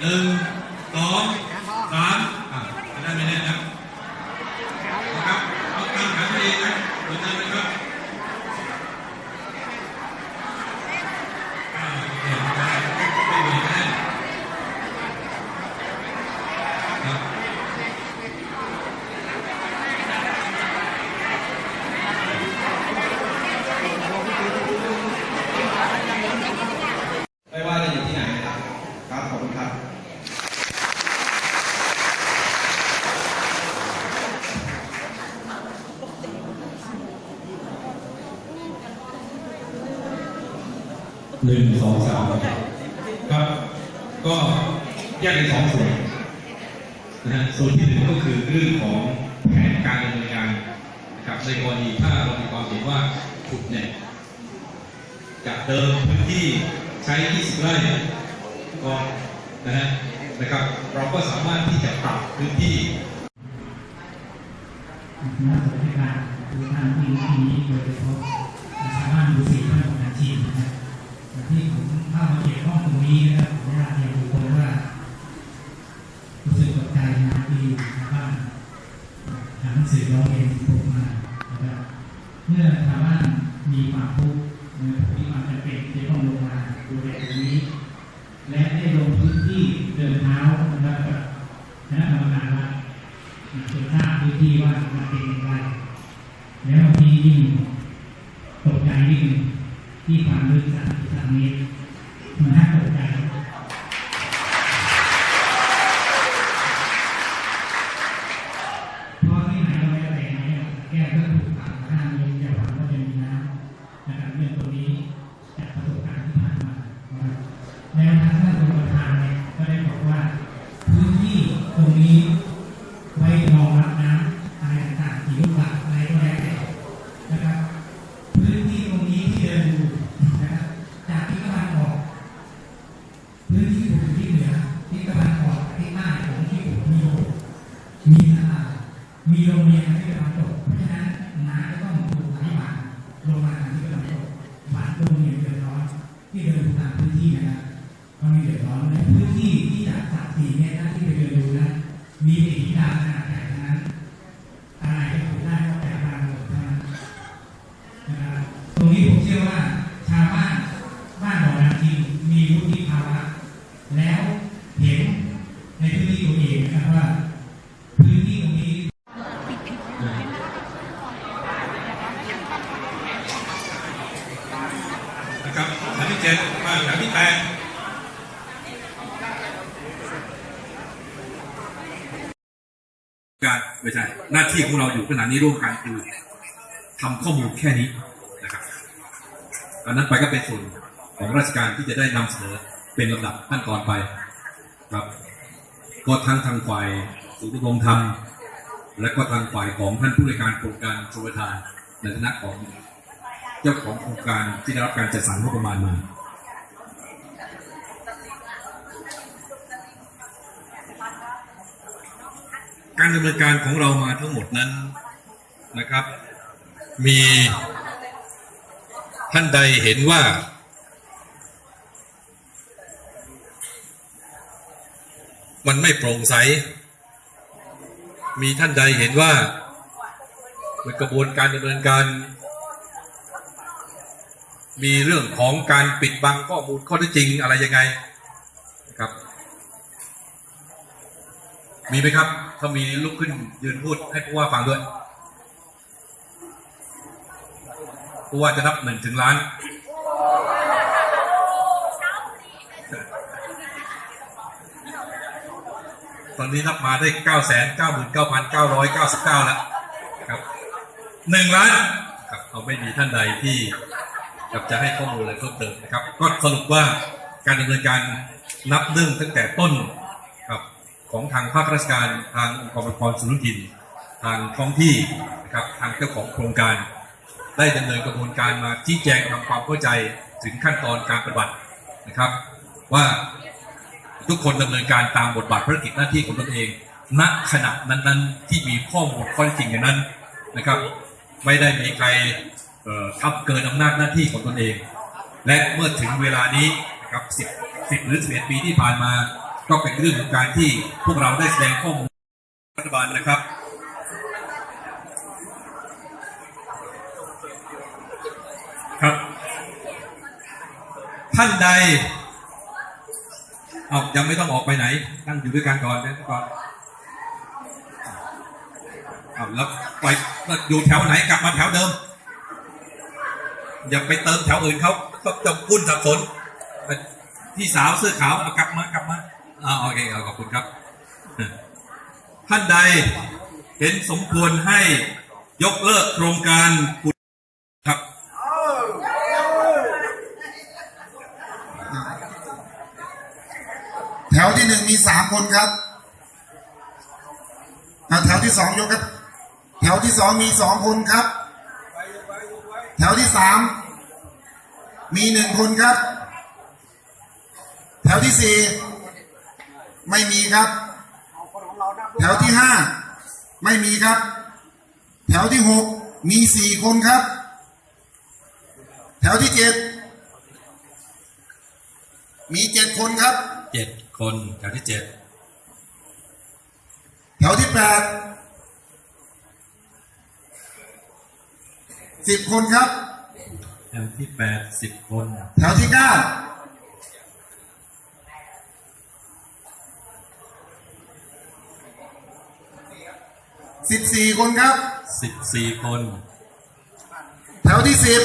หนึ่งสองสามอะจะได้ไม่แน่นะนะครับเอาการขันเองนะดูใจนะครับอ่าโอเคได้ไม่มีแน่ครับ ไม่ว่าจะอยู่ที่ไหนนะครับ ครับ ขอบคุณครับ หนึ่งสองสามครับ ก็แยกเป็นสองส่วนนะฮะส่วนที่หนึ่งก็คือเรื่องของแผนการดำเนินงานนะครับในกรณีถ้าเรามีความเห็นว่าขุดเนี่ยจากเดิมพื้นที่ใช้ 20 ไร่ก็นะฮะนะครับ เราก็สามารถที่จะปรับพื้นที่นักวิชาการดูทางที่นี้โดยเฉพาะชาวบ้านดูสีท่านของอาชีพนะครับ ที่ผมเข้ามาเกี่ยวข้องตรงนี้นะครับผมอยากเรียนรู้คนว่ารู้สึกตกใจนะที่ชาวบ้านทำหนังสือร้องเรียนผมมานะครับเมื่อชาวบ้านมีความทุกข์เมื่อมีความจำเป็นจะต้องลงมาดูแลตรงนี้ และได้ลงพื้นที่เดินเท้านะครับกับคณะกรรมการวัดจนทราบพื้นที่ว่ามันเป็นอย่างไรแล้วบางทียิ่งตกใจยิ่งที่ความลึกสามสามเมตรมันน่าตกใจ เพราะที่ไหนเราไม่ได้ไหน ก้ก็ถูกตัดห้าเมตรอย่าหวังว่าจะมีน้ำนะครับเรื่องตรงนี้จากประสบการณ์ที่ผ่านมานะครับแล้วทางท่านประธานเนี่ยก็ได้บอกว่าพื้นที่ตรงนี้ไว้รองรับน้ำอะไรต่างๆหิวบักอะไรก็แล้วแต่นะครับ พื้นที่ตรงนี้ที่เดินดูนะครับ จากที่ตะวันออก พื้นที่ผมอยู่ที่เหนือที่ตะวันออกที่ใต้ของที่ผมมีโบสถ์มีตลาดมีโรงเรียนที่ตะวันตกเพราะฉะนั้นน้ำก็ต้องถูกไหลผ่านลงมาทางที่ตะวันตกผ่านโรงเรียนเดือดร้อนที่เดินตามพื้นที่นะครับก็มีเดือดร้อนในพื้นที่ที่จากสามสี่เมตรนะที่ไปเดินดูนะ มีแต่หินดำขนาดใหญ่ทั้งนั้น อะไรที่ผมได้ก็แต่บางหมดเท่านั้นนะครับ ตรงนี้ผมเชื่อว่าชาวบ้านบ้านบ่อนาจริงมีวุฒิภาวะแล้วเห็นในพื้นที่ตัวเองนะครับว่า พื้นที่ตรงนี้นะครับฐานที่เจ็ดมาฐานที่แปดการไม่ใช่หน้าที่ของเราอยู่ขณะนี้ร่วมกันคือทำข้อมูลแค่นี้ อันนั้นไปก็เป็นส่วนของราชการที่จะได้นำเสนอเป็นลำดับขั้นตอนไปครับ ก็ทั้งทางฝ่ายสุติกรมทำและก็ทางฝ่ายของท่านผู้ในการโครงการชลประทานในฐานะของเจ้าของโครงการที่ได้รับการจัดสรรงบประมาณมาการดำเนินการของเรามาทั้งหมดนั้นนะครับ มี ท่านใดเห็นว่า มันไม่โปร่งใส มีท่านใดเห็นว่าเป็นกระบวนการดำเนินการ มีเรื่องของการปิดบังข้อมูลข้อเท็จจริงอะไรยังไงครับ มีไหมครับ ถ้ามีลุกขึ้นยืนพูดให้ผู้ว่าฟังด้วย ผู้ว่าจะนับหนึ่งถึงล้านตอนนี้นับมาได้เก้าแสนเก้าหมื่นเก้าพันเก้าร้อยเก้าสิบเก้าแล้วครับหนึ่งล้านครับเอาไม่มีท่านใดที่กับจะให้ข้อมูลอะไรเพิ่มเติมนะครับ ก็สรุปว่าการดำเนินการนับเนื่องตั้งแต่ต้นครับของทางภาคราชการทางองค์กรปกครองส่วนท้องถิ่นทางท้องที่นะครับทางเจ้าของโครงการ ได้ดำเนินกระบวนการมาชี้แจงทำความเข้าใจถึงขั้นตอนการปฏิบัตินะครับ ว่าทุกคนดำเนินการตามบทบาทภารกิจหน้าที่ของตนเอง ณขณะนั้นๆ ที่มีข้อมูลข้อเท็จจริงอย่างนั้นนะครับ ไม่ได้มีใครทับเกินอำนาจหน้าที่ของตนเอง และเมื่อถึงเวลานี้นะครับ10 10หรือ11ปีที่ผ่านมา ก็เป็นเรื่องของการที่พวกเราได้แสดงข้อมูลรัฐบาลนะครับ ท่านใดเอายังไม่ต้องออกไปไหนตั้งอยู่ด้วยกันก่อนเดี๋ยวก่อนเอาแล้วไปอยู่แถวไหนกลับมาแถวเดิม อย่าไปเติมแถวอื่นเขาก็จะกุ้นสับสนพี่สาวเสื้อขาวเอากลับมากลับมาอ่าโอเคเอาขอบคุณครับ ท่านใดเห็นสมควรให้ยกเลิกโครงการขุดครับ แถวที่หนึ่งมีสาม คนครับแถวที่สองยกครับ แถวที่สองมีสองคนครับ แถวที่สามมีหนึ่งคนครับ แถวที่สี่ไม่มีครับ แถวที่ห้าไม่มีครับ แถวที่หกมีสี่คนครับ แถวที่เจ็ดมีเจ็ดคนครับเจ็ดคนแถวที่เจ็ด แถวที่แปดสิบคนครับ แถวที่แปดสิบคนแถวที่เก้าสิบสี่คนครับสิบสี่คน แถวที่สิบ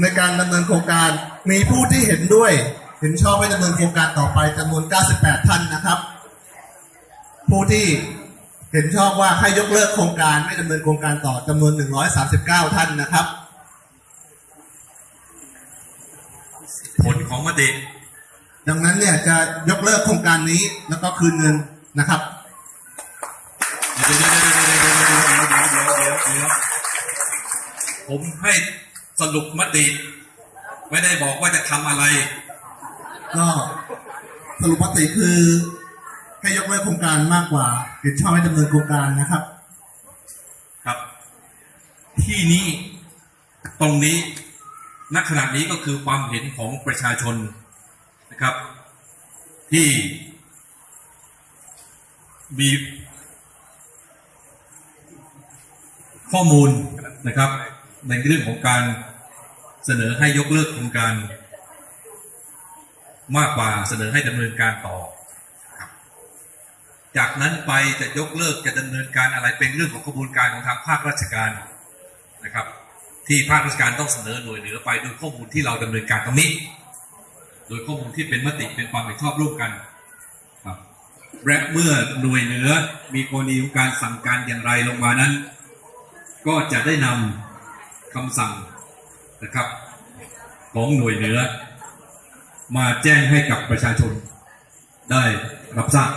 ในการดำเนินโครงการมีผู้ที่เห็นด้วย เห็นชอบให้ดำเนินโครงการต่อไปจำนวน 98 ท่านนะครับ ผู้ที่เห็นชอบว่าให้ยกเลิกโครงการไม่ดำเนินโครงการต่อจำนวน 139 ท่านนะครับ ผลของมาเดังนั้นเนี่ยจะยกเลิกโครงการนี้แล้วก็คืนเงินนะครับเดี๋ยวเดี๋ยวเดี๋ยวเดี๋ยวผมให้ สรุปมติ ไม่ได้บอกว่าจะทำอะไร ก็สรุปมติคือให้ยกเลิกโครงการมากกว่าเห็นชอบให้ดำเนินโครงการนะครับ ครับ ที่นี้ตรงนี้ณขณะนี้ก็คือความเห็นของประชาชนนะครับ ที่ มี ข้อมูลนะครับ ในเรื่องของการ เสนอให้ยกเลิกโครงการ มากกว่าเสนอให้ดำเนินการต่อครับจากนั้นไปจะยกเลิกจะดำเนินการอะไรเป็นเรื่องของกระบวนการของทางภาคราชการนะครับ ที่ภาคราชการต้องเสนอหน่วยเหนือไปโดยข้อมูลที่เราดำเนินการตรงนี้ โดยข้อมูลที่เป็นมติเป็นความเห็นชอบร่วมกันครับและเมื่อหน่วยเหนือมีกรณีของการสั่งการอย่างไรลงมานั้น ก็จะได้นำคำสั่ง นะครับ ของหน่วยเหนือ มาแจ้งให้กับประชาชนได้รับทราบ